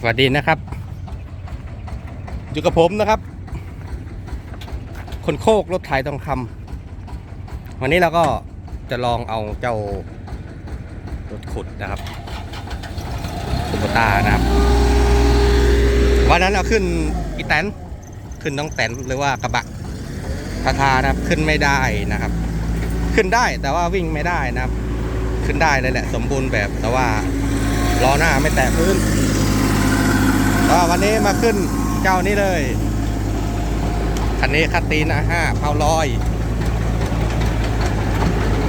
สวัสดีนะครับอยู่กับผมนะครับ คนโคกรถไถทองคำวันนี้เราก็จะลองเอาเจ้ารถขุดนะครับคุปตานะครับ วันนั้นเอาขึ้นอีแตนขึ้นน้องแตนหรือว่ากระบะทาทานะครับขึ้นไม่ได้นะครับ ขึ้นได้แต่ว่าวิ่งไม่ได้นะครับ ขึ้นได้เลยแหละ สมบูรณ์แบบแต่ว่าล้อหน้าไม่แตะพื้น ก็วันนี้มาขึ้นเจ้านี้เลย คันนี้คัตตีนะห้าเผาลอย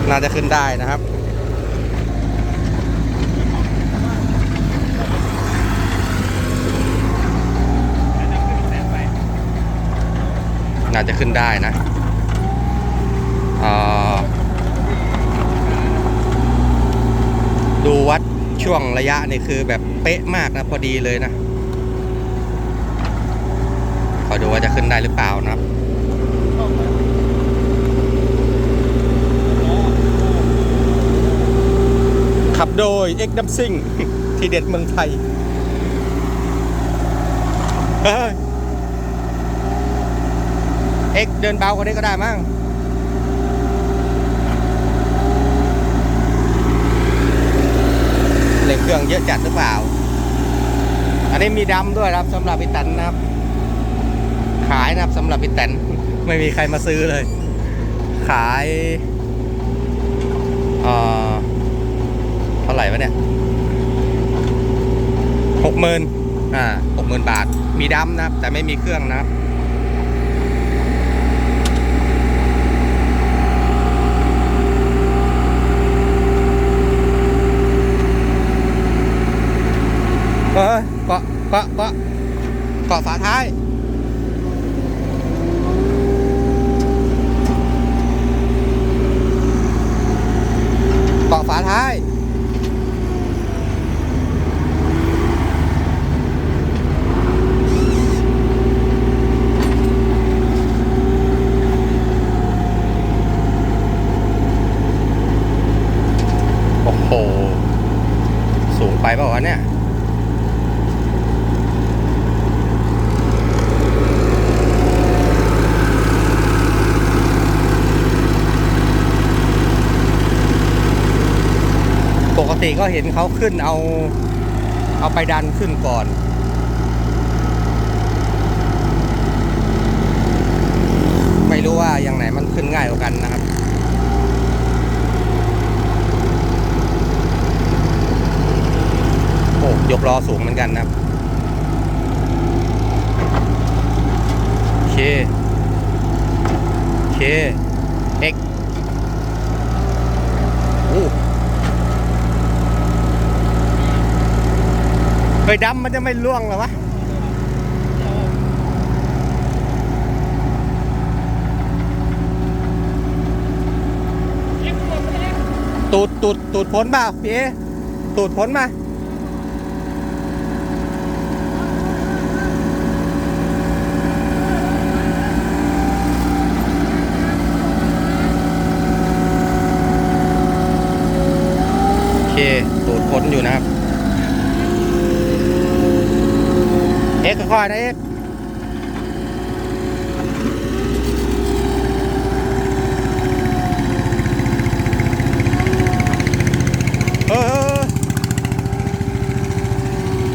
น่าจะขึ้นได้นะครับน่าจะขึ้นได้นะดูวัดช่วงระยะนี่คือแบบเป๊ะมากนะ พอดีเลยนะ ขอดูว่าจะขึ้นได้หรือเปล่านะครับขับโดยเอ็กดัมซิงที่เด็ดเมืองไทยเฮ้ยเอ็กเดินเบากว่านี้ก็ได้มั้งเร่งเครื่องเยอะจัดหรือเปล่า อันนี้มีดำด้วยครับสำหรับอิตันนะครับ ขายนะครับสำหรับอิตันไม่มีใครมาซื้อเลย ขายเอ่อเท่าไหร่วะเนี่ยหกหมื่นอ่าหกหมื่นบาท มีดำนะครับ แต่ไม่มีเครื่องนะครับเกาะเกาะเกาะเกาะฝาท้าย เกาะฝาท้าย โอ้โหสูงไปเปล่าวะเนี่ยปกติก็เห็นเขาขึ้นเอา เอาไปดันขึ้นก่อน ไม่รู้ว่าอย่างไหนมันขึ้นง่ายกว่ากันนะครับ โอ้ ยกล้อสูงเหมือนกันนะครับ โอเค โอเคเอ็กโอ้เคยดำมันจะไม่ล่วงหรอวะตูดตูดตูดพ้นเปล่าพี่เอตูดพ้นมา โอเค ตูด พ้นอยู่นะครับ เอ็กค่อยนะเอ็กเออ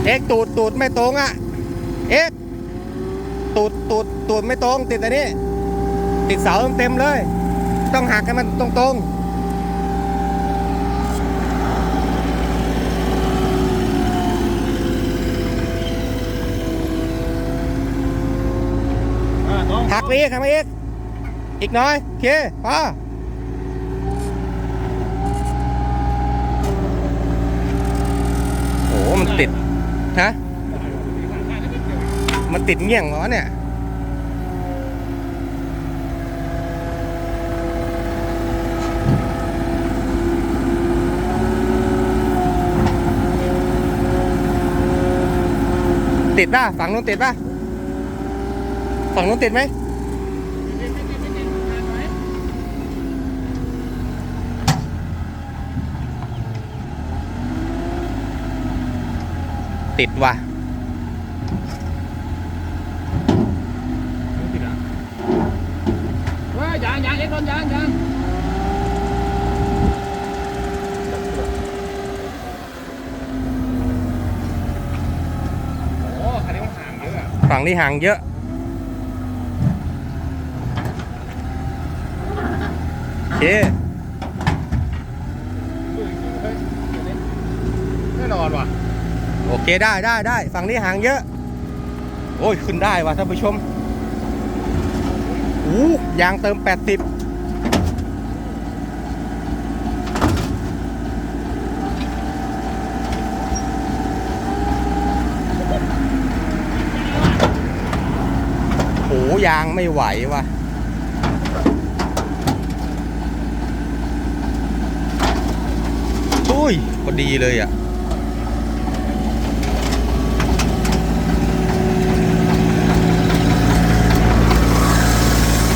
เอ็กตูดตูดไม่ตรงอะ เอ็กตูดตูดตูดไม่ตรงติดอันนี้ ติดเสาเต็มเลย ต้องหักให้มันตรงๆ หักไปอีกหักไปอีก อีกน้อยโอเคพอโอ้โหมันติดฮะมันติดเงี้ยงเหรอเนี่ยติดป่ะฝั่งนู้นติดป่ะ ฝั่งนู้นติดไหมติดว่ะว่ายางยางเล็กลนยางยางฝั่งนี้ห่างเยอะ เคแน่นอนว่ะ โอเคได้ได้ได้ฝั่งนี้ห่างเยอะ โอ้ยขึ้นได้ว่ะท่านผู้ชมอู้ยางเติม 80โหยางไม่ไหวว่ะ อุ้ย พอดีเลยอะ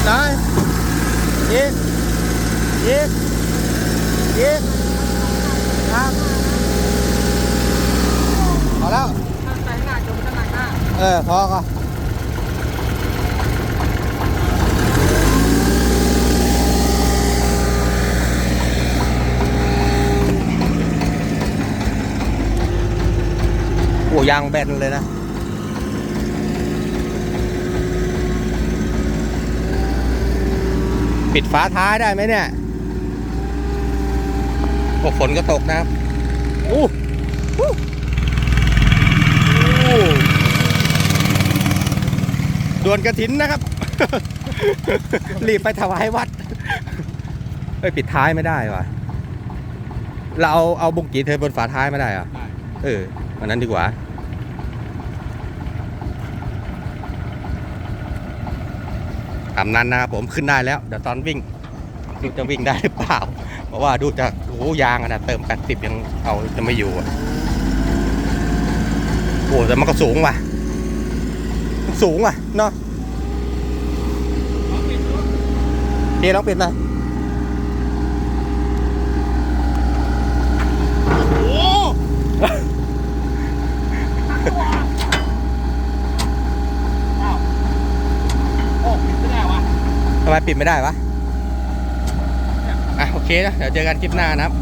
ได้ยิกยิกยิกครับพอแล้วข้างในหน้าจมข้างในหน้าเออพอก็ โอ้ยางแบนเลยนะ ปิดฝาท้ายได้ไหมเนี่ยโอ้ฝนก็ตกนะครับอู้อู้อู้ด่วนกระถินนะครับ รีบไปถวายวัดเอ้ยปิดท้ายไม่ได้ว่ะเราเอาเอาบุงกีเธอบนฝาท้ายไม่ได้เหรอได้ เอออันนั้นดีกว่า ตามนั้นนะครับผมขึ้นได้แล้ว เดี๋ยวตอนวิ่งดูจะวิ่งได้หรือเปล่า เพราะว่าดูจากโอ้โหยางอะนะเติม 80 ยังเอาจะไม่อยู่อะโอ้แต่มันก็สูงว่ะ สูงว่ะเนาะเดี๋ยวลองปิดมาโอ้อ้าวโอ้ปิดไม่ได้วะ ทำไม ปิดไม่ได้ปะอะโอเคนะเดี๋ยวเจอกันคลิปหน้านะครับ